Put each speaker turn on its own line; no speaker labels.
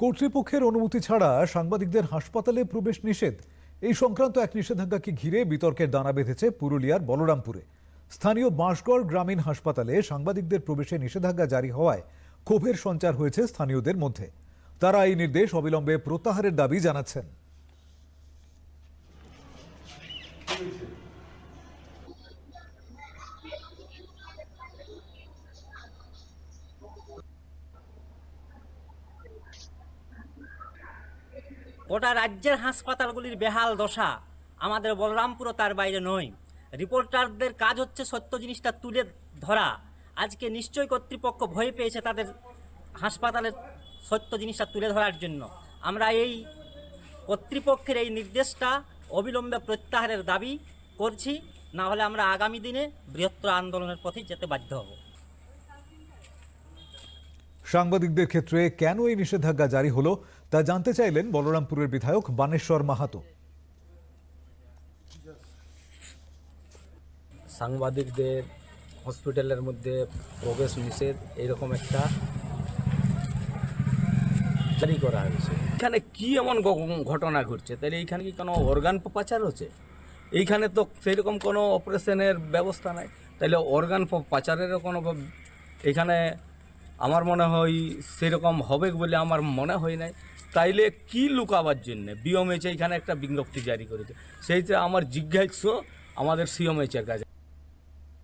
কর্তৃপক্ষের অনুমতি ছাড়া সাংবাদিকদের হাসপাতালে প্রবেশ নিষেধ। এই সংক্রান্ত এক নিষেধাজ্ঞাকে ঘিরে বিতর্কের দানা বেঁধেছে পুরুলিয়ার বলরামপুরে। স্থানীয় বাঁশগড় গ্রামীণ হাসপাতালে সাংবাদিকদের প্রবেশে নিষেধাজ্ঞা জারি হওয়ায় ক্ষোভের সঞ্চার হয়েছে স্থানীয়দের মধ্যে। তারা এই নির্দেশ অবিলম্বে প্রত্যাহারের দাবি জানাচ্ছেন।
গোটা রাজ্যের হাসপাতালগুলির বেহাল দশা। আমাদের বলরামপুরও তার বাইরে নয়। রিপোর্টারদের কাজ হচ্ছে সত্য জিনিসটা তুলে ধরা। আজকে নিশ্চয়ই কর্তৃপক্ষ ভয় পেয়েছে তাদের হাসপাতালের সত্য জিনিসটা তুলে ধরার জন্য। আমরা এই কর্তৃপক্ষের এই নির্দেশটা অবিলম্বে প্রত্যাহারের দাবি করছি। না হলে আমরা আগামী দিনে বৃহত্তর আন্দোলনের পথে যেতে বাধ্য হব।
সাংবাদিকদের ক্ষেত্রে কেন এই নিষেধাজ্ঞা জারি হলো তা জানতে চাইলেন বলরামপুরের বিধায়ক বানেশ্বর মাহাতো।
সাংবাদিকদের হসপিটালের মধ্যে প্রবেশ নিষেধ এরকম একটা জারি করা হয়েছে। এখানে কি এমন ঘটনা ঘটছে? তাহলে এইখানে কি কোনো অর্গান পাচার হচ্ছে? এইখানে তো সেরকম কোনো অপারেশনের ব্যবস্থা নাই। তাহলে অর্গান পাচারেরও কোনো এখানে আমার মনে হয় সেরকম হবে বলে আমার মনে হয় নাই। তাইলে কি লুকাবার জন্য? বিএমএচ এখানে একটা বিজ্ঞপ্তি জারি করেছে। সেইটা আমার জিজ্ঞাসা আমাদের সিওমএইচের কাছে।